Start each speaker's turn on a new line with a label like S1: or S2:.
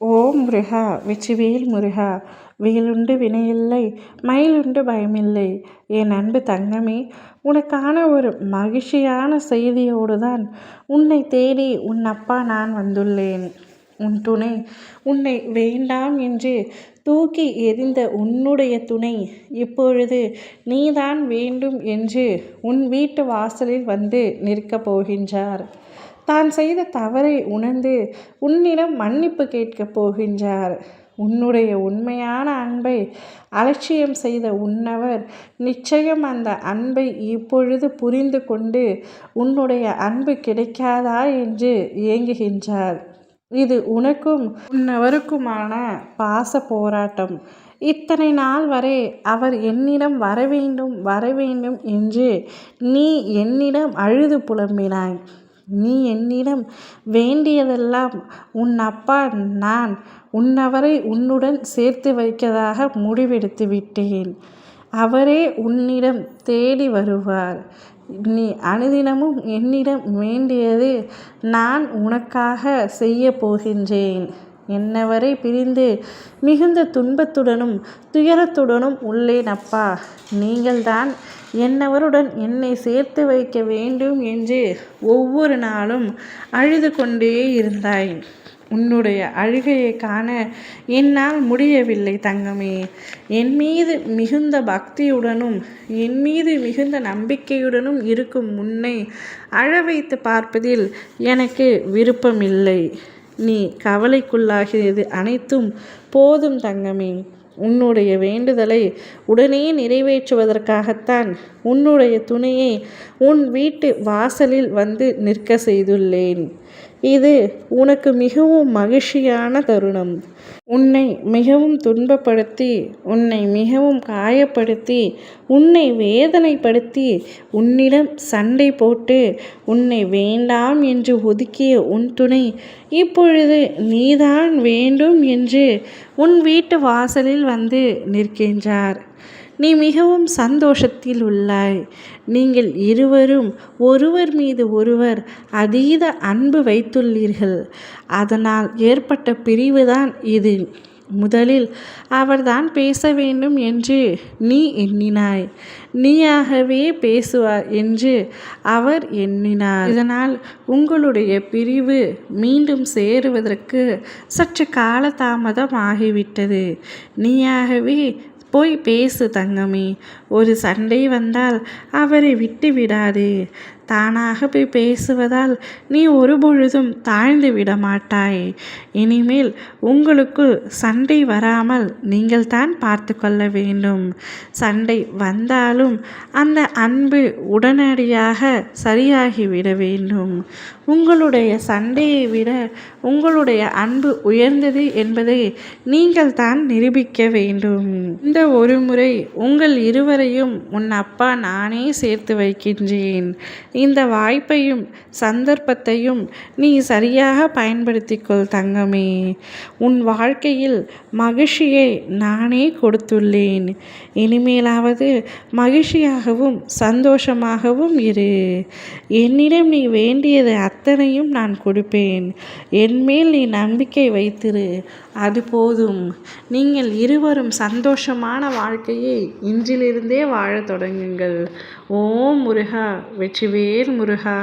S1: ஓம் முருகா வெற்றிவேல் முருகா வேலுண்டு வினையில்லை மயிலுண்டு பயமில்லை. என் அன்பு தங்கமே உனக்கான ஒரு மகிழ்ச்சியான செய்தியோடு தான் உன்னை தேடி உன் அப்பா நான் வந்துள்ளேன். உன் துணை உன்னை வேண்டாம் என்று தூக்கி எறிந்த உன்னுடைய துணை இப்பொழுது நீதான் வேண்டும் என்று உன் வீட்டு வாசலில் வந்து நிற்கப் போகின்றார். தான் செய்த தவறை உணர்ந்து உன்னிடம் மன்னிப்பு கேட்கப் போகின்றார். உன்னுடைய உண்மையான அன்பை அலட்சியம் செய்த உன்னவர் நிச்சயம் அந்த அன்பை இப்பொழுது புரிந்து கொண்டு உன்னுடைய அன்பு கிடைக்காதா என்று ஏங்குகின்றார். இது உனக்கும் உன்னவருக்குமான பாச போராட்டம். இத்தனை நாள் வரை அவர் என்னிடம் வர வேண்டும் வர வேண்டும் என்று நீ என்னிடம் அழுது புலம்பினாய். நீ என்னிடம் வேண்டியதெல்லாம் உன் அப்பா நான் உன்னவரை உன்னுடன் சேர்த்து வைக்கதாக முடிவெடுத்து விட்டேன். அவரே உன்னிடம் தேடி வருவார். நீ அனுதினமும் என்னிடம் வேண்டியது நான் உனக்காக செய்ய போகின்றேன். என்னவரை பிரிந்து மிகுந்த துன்பத்துடனும் துயரத்துடனும் உள்ளேன் அப்பா. நீங்கள்தான் என்னவருடன் என்னை சேர்த்து வைக்க வேண்டும் என்று ஒவ்வொரு நாளும் அழுது கொண்டே இருந்தாய். உன்னுடைய அழுகையை காண என்னால் முடியவில்லை தங்கமே. என் மீது மிகுந்த பக்தியுடனும் என் மீது மிகுந்த நம்பிக்கையுடனும் இருக்கும் முன்னை அழ வைத்து பார்ப்பதில் எனக்கு விருப்பமில்லை. நீ கவலைக்குள்ளாகிறது அனைத்தும் போதும் தங்கமே. உன்னுடைய வேண்டுதலை உடனே நிறைவேற்றுவதற்காகத்தான் உன்னுடைய துணையை உன் வீட்டு வாசலில் வந்து நிற்க செய்துள்ளேன். இது உனக்கு மிகவும் மகிழ்ச்சியான தருணம். உன்னை மிகவும் துன்பப்படுத்தி உன்னை மிகவும் காயப்படுத்தி உன்னை வேதனைப்படுத்தி உன்னிடம் சண்டை போட்டு உன்னை வேண்டாம் என்று ஒதுக்கிய உன் துணை இப்பொழுது நீதான் வேண்டும் என்று உன் வீட்டு வாசலில் வந்து நிற்கின்றார். நீ மிகவும் சந்தோஷத்தில் உள்ளாய். நீங்கள் இருவரும் ஒருவர் மீது ஒருவர் அதீத அன்பு வைத்துள்ளீர்கள். அதனால் ஏற்பட்ட பிரிவுதான் இது. முதலில் அவர்தான் பேச வேண்டும் என்று நீ எண்ணினாய். நீயாகவே பேசுவார் என்று அவர் எண்ணினார். இதனால் உங்களுடைய பிரிவு மீண்டும் சேருவதற்கு சற்று காலதாமதம் ஆகிவிட்டது. நீயாகவே போய் பேசு தங்கமே. ஒரு சண்டை வந்தால் அவரை விட்டு விடாதே. தானாக போய் பேசுவதால் நீ ஒரு பொழுதும் தாழ்ந்து விட மாட்டாய் இனிமேல் உங்களுக்குள் சண்டை வராமல் நீங்கள் தான் பார்த்து கொள்ள வேண்டும். சண்டை வந்தாலும் அந்த அன்பு உடனடியாக சரியாகிவிட வேண்டும். உங்களுடைய சண்டையை விட உங்களுடைய அன்பு உயர்ந்தது என்பதை நீங்கள் தான் நிரூபிக்க வேண்டும். இந்த ஒரு முறை உங்கள் இருவரையும் உன் அப்பா நானே சேர்த்து வைக்கின்றேன். இந்த வாய்ப்பையும் சந்தர்ப்பத்தையும் நீ சரியாக பயன்படுத்திக்கொள் தங்கமே. உன் வாழ்க்கையில் மகிழ்ச்சியை நானே கொடுத்துள்ளேன். இனிமேலாவது மகிழ்ச்சியாகவும் சந்தோஷமாகவும் இரு. என்னிடம் நீ வேண்டியது அத்தனையும் நான் கொடுப்பேன். என்மேல் நீ நம்பிக்கை வைத்திரு. அது போதும். நீங்கள் இருவரும் சந்தோஷமான வாழ்க்கையை இன்றிலிருந்தே வாழத் தொடங்குங்கள். ஓம் முருகா வேல் முருகா.